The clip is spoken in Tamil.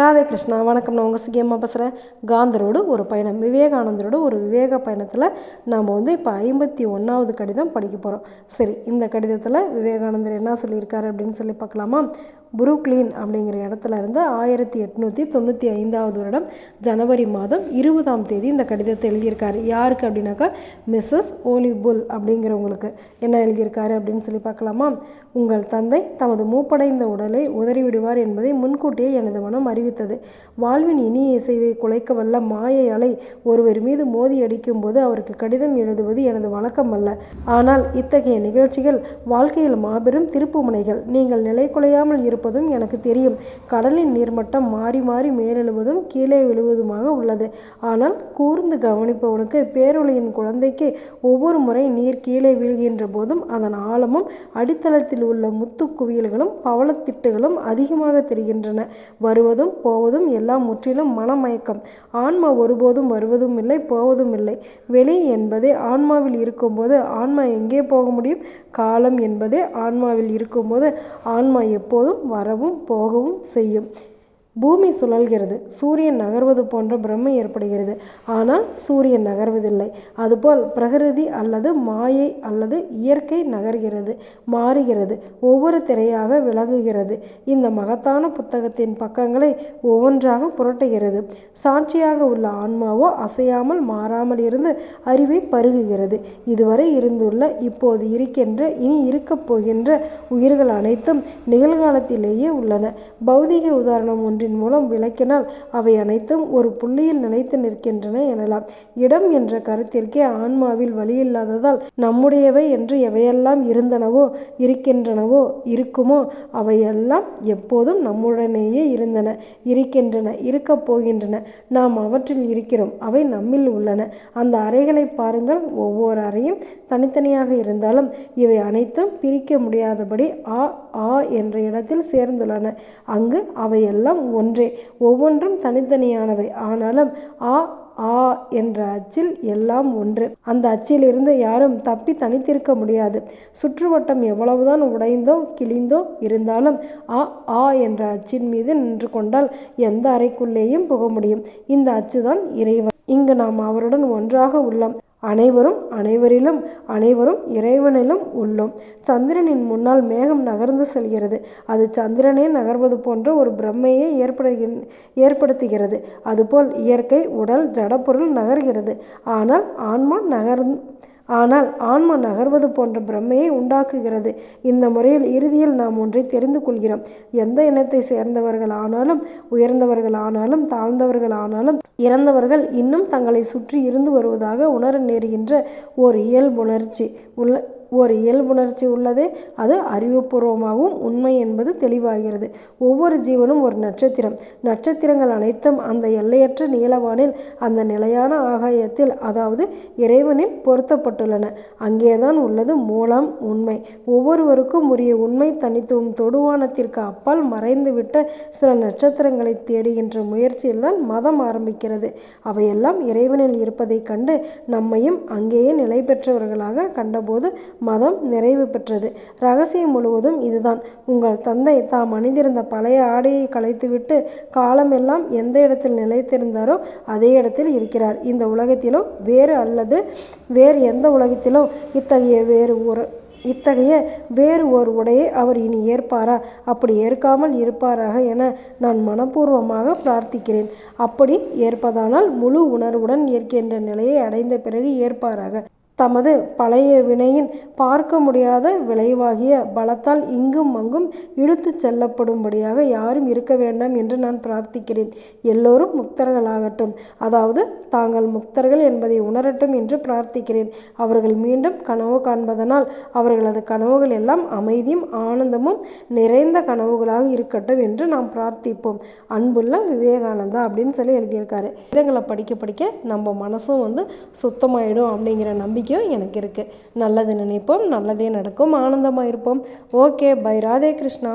ராதே கிருஷ்ணா வணக்கம். நான் உங்கள் சிகியம்மா பேசுகிறேன் காந்தரோடு ஒரு பயணம். விவேகானந்தரோட ஒரு விவேக பயணத்தில் நாம் வந்து இப்போ ஐம்பத்தி ஒன்றாவது கடிதம் படிக்க போகிறோம் சரி இந்த கடிதத்தில் விவேகானந்தர் என்ன சொல்லியிருக்காரு அப்படின்னு சொல்லி பார்க்கலாமா? புரூக்ளின் அப்படிங்கிற இடத்துல இருந்து ஆயிரத்தி எட்நூற்றி தொண்ணூற்றி ஐந்தாவது வருடம் ஜனவரி மாதம் இருபதாம் தேதி இந்த கடிதத்தை எழுதியிருக்காரு. யாருக்கு அப்படின்னாக்கா மிஸ்ஸஸ் ஓலிபுல் அப்படிங்கிறவங்களுக்கு. என்ன எழுதியிருக்காரு அப்படின்னு சொல்லி பார்க்கலாமா? உங்கள் தந்தை தமது மூப்படைந்த உடலை உதறிவிடுவார் என்பதை முன்கூட்டியே எனது மனம் அறிவித்தது. வாழ்வின் இனிய இசைவை குலைக்க வல்ல மாயை அலை ஒருவர் மீது மோதி அடிக்கும்போது அவருக்கு கடிதம் எழுதுவது எனது வழக்கம் அல்ல. ஆனால் இத்தகைய நிகழ்ச்சிகள் வாழ்க்கையில் மாபெரும் திருப்புமுனைகள். நீங்கள் நிலை குலையாமல் இருப்பதும் எனக்கு தெரியும். கடலின் நீர்மட்டம் மாறி மாறி மேலெழுவதும் கீழே விழுவதுமாக உள்ளது. ஆனால் கூர்ந்து கவனிப்பவனுக்கு பேரொழியின் குழந்தைக்கு ஒவ்வொரு முறை நீர் கீழே வீழ்கின்ற போதும் அதன் ஆழமும் அடித்தளத்தில் உள்ள முத்து குவியல்களும் பவளத்திட்டுகளும் அதிகமாக தெரிகின்றன. வருவதும் போவதும் எல்லாம் முற்றிலும் மனமயக்கம். ஆன்மா ஒருபோதும் வருவதும் இல்லை போவதும் இல்லை. வெளி என்பதே ஆன்மாவில் இருக்கும்போது ஆன்மா எங்கே போக முடியும்? காலம் என்பதே ஆன்மாவில் இருக்கும்போது ஆன்மா எப்போதும் வரவும் போகவும் செய்யும். பூமி சுழல்கிறது சூரியன் நகர்வது போன்ற பிரம்மை ஏற்படுகிறது. ஆனால் சூரியன் நகர்வதில்லை. அதுபோல் பிரகிருதி அல்லது மாயை அல்லது இயற்கை நகர்கிறது மாறுகிறது ஒவ்வொரு திரையாக விலகுகிறது இந்த மகத்தான புத்தகத்தின் பக்கங்களை ஒவ்வொன்றாக புரட்டுகிறது. சாட்சியாக உள்ள ஆன்மாவோ அசையாமல் மாறாமல் இருந்து அறிவை பருகுகிறது. இதுவரை இருந்துள்ள இப்போது இருக்கின்ற இனி இருக்கப் போகின்ற உயிர்கள் அனைத்தும் நிகழ்காலத்திலேயே உள்ளன. பௌதிக உதாரணம் ஒன்று ஒன்றின் மூலம் விளக்கினால் அவை அனைத்தும் ஒரு புள்ளியில் நிலைத்து நிற்கின்றன எனலாம். இடம் என்ற கருத்திற்கே ஆன்மாவில் வழியில்லாததால் நம்முடையவை என்று எவையெல்லாம் இருந்தனவோ இருக்கின்றனவோ இருக்குமோ அவையெல்லாம் எப்போதும் நம்முடனேயே இருந்தன இருக்கின்றன இருக்கப் போகின்றன. நாம் அவற்றில் இருக்கிறோம் அவை நம்மில் உள்ளன. அந்த அறைகளை பாருங்கள் ஒவ்வொரு அறையும் தனித்தனியாக இருந்தாலும் இவை அனைத்தும் பிரிக்க முடியாதபடி ஆ ஆ என்ற இடத்தில் சேர்ந்துள்ளன. அங்கு அவையெல்லாம் ஒன்றே. ஒவ்வொன்றும் தனித்தனியானவை. ஆனாலும் ஆ ஆ என்ற அச்சில் எல்லாம் ஒன்று. அந்த அச்சிலிருந்து யாரும் தப்பி தனித்திருக்க முடியாது. சுற்றுவட்டம் எவ்வளவுதான் உடைந்தோ கிழிந்தோ இருந்தாலும் ஆ ஆ என்ற அச்சின் மீது நின்று கொண்டால் எந்த அறைக்குள்ளேயும் புக முடியும். இந்த அச்சுதான் இறைவன். இங்கு நாம் அவருடன் ஒன்றாக உள்ளோம். அனைவரும் அனைவரிலும் அனைவரும் இறைவனிலும் உள்ளோம். சந்திரனின் முன்னால் மேகம் நகர்ந்து செல்கிறது. அது சந்திரனே நகர்வது போன்ற ஒரு பிரம்மையை ஏற்படுகி ஏற்படுத்துகிறது. அதுபோல் இயற்கை உடல் ஜடப்பொருள் நகர்கிறது. ஆனால் ஆன்மா நகர் ஆனால் ஆன்மா நகர்வது போன்ற பிரம்மையை உண்டாக்குகிறது. இந்த முறையில் இறுதியில் நாம் ஒன்றை தெரிந்து கொள்கிறோம். எந்த இனத்தை சேர்ந்தவர்கள் ஆனாலும் உயர்ந்தவர்கள் ஆனாலும் தாழ்ந்தவர்கள் ஆனாலும் இறந்தவர்கள் இன்னும் தங்களை சுற்றி இருந்து வருவதாக உணர நேருகின்ற ஓர் இயல்புணர்ச்சி. உள்ள ஒரு இயல்புணர்ச்சி உள்ளதே அது அறிவுபூர்வமாகவும் உண்மை என்பது தெளிவாகிறது. ஒவ்வொரு ஜீவனும் ஒரு நட்சத்திரம். நட்சத்திரங்கள் அனைத்தும் அந்த எல்லையற்ற நீளவானில் அந்த நிலையான ஆகாயத்தில் அதாவது இறைவனில் பொருத்தப்பட்டுள்ளன. அங்கேதான் உள்ளது மூலம் உண்மை. ஒவ்வொருவருக்கும் உரிய உண்மை தனித்துவம் தொடுவானத்திற்கு அப்பால் மறைந்துவிட்ட சில நட்சத்திரங்களை தேடுகின்ற முயற்சியில்தான் மதம் ஆரம்பிக்கிறது. அவையெல்லாம் இறைவனில் இருப்பதைக் கண்டு நம்மையும் அங்கேயே நிலை பெற்றவர்களாக கண்டபோது மதம் நிறைவு பெற்றது. ரகசியம் முழுவதும் இதுதான். உங்கள் தந்தை தாம் அணிந்திருந்த பழைய ஆடையை களைத்துவிட்டு காலமெல்லாம் எந்த இடத்தில் நிலைத்திருந்தாரோ அதே இடத்தில் இருக்கிறார். இந்த உலகத்திலோ வேறு அல்லது வேறு எந்த உலகத்திலோ இத்தகைய வேறு ஒரு இத்தகைய வேறு ஒரு உடையை அவர் இனி ஏற்பாரா? அப்படி ஏற்காமல் இருப்பாராக என நான் மனப்பூர்வமாக பிரார்த்திக்கிறேன். அப்படி ஏற்பதானால் முழு உணர்வுடன் ஏற்கின்ற நிலையை அடைந்த பிறகு ஏற்பாராக. தமது பழைய வினையின் பார்க்க முடியாத விளைவாகிய பலத்தால் இங்கும் அங்கும் இழுத்துச் செல்லப்படும்படியாக யாரும் இருக்க வேண்டாம் என்று நான் பிரார்த்திக்கிறேன். எல்லோரும் முக்தர்களாகட்டும். அதாவது தாங்கள் முக்தர்கள் என்பதை உணரட்டும் என்று பிரார்த்திக்கிறேன். அவர்கள் மீண்டும் கனவு காண்பதனால் அவர்களது கனவுகள் எல்லாம் அமைதியும் ஆனந்தமும் நிறைந்த கனவுகளாக இருக்கட்டும் என்று நாம் பிரார்த்திப்போம். அன்புள்ள விவேகானந்தா அப்படின்னு சொல்லி எழுதியிருக்காரு. இதங்களை படிக்க படிக்க நம்ம மனசும் வந்து சுத்தமாயிடும் அப்படிங்கிற நம்பிக்கை நம்பிக்கையும் எனக்கு இருக்குது நல்லது நினைப்போம் நல்லதே நடக்கும் ஆனந்தமாக இருப்போம். Okay bye. ராதே கிருஷ்ணா.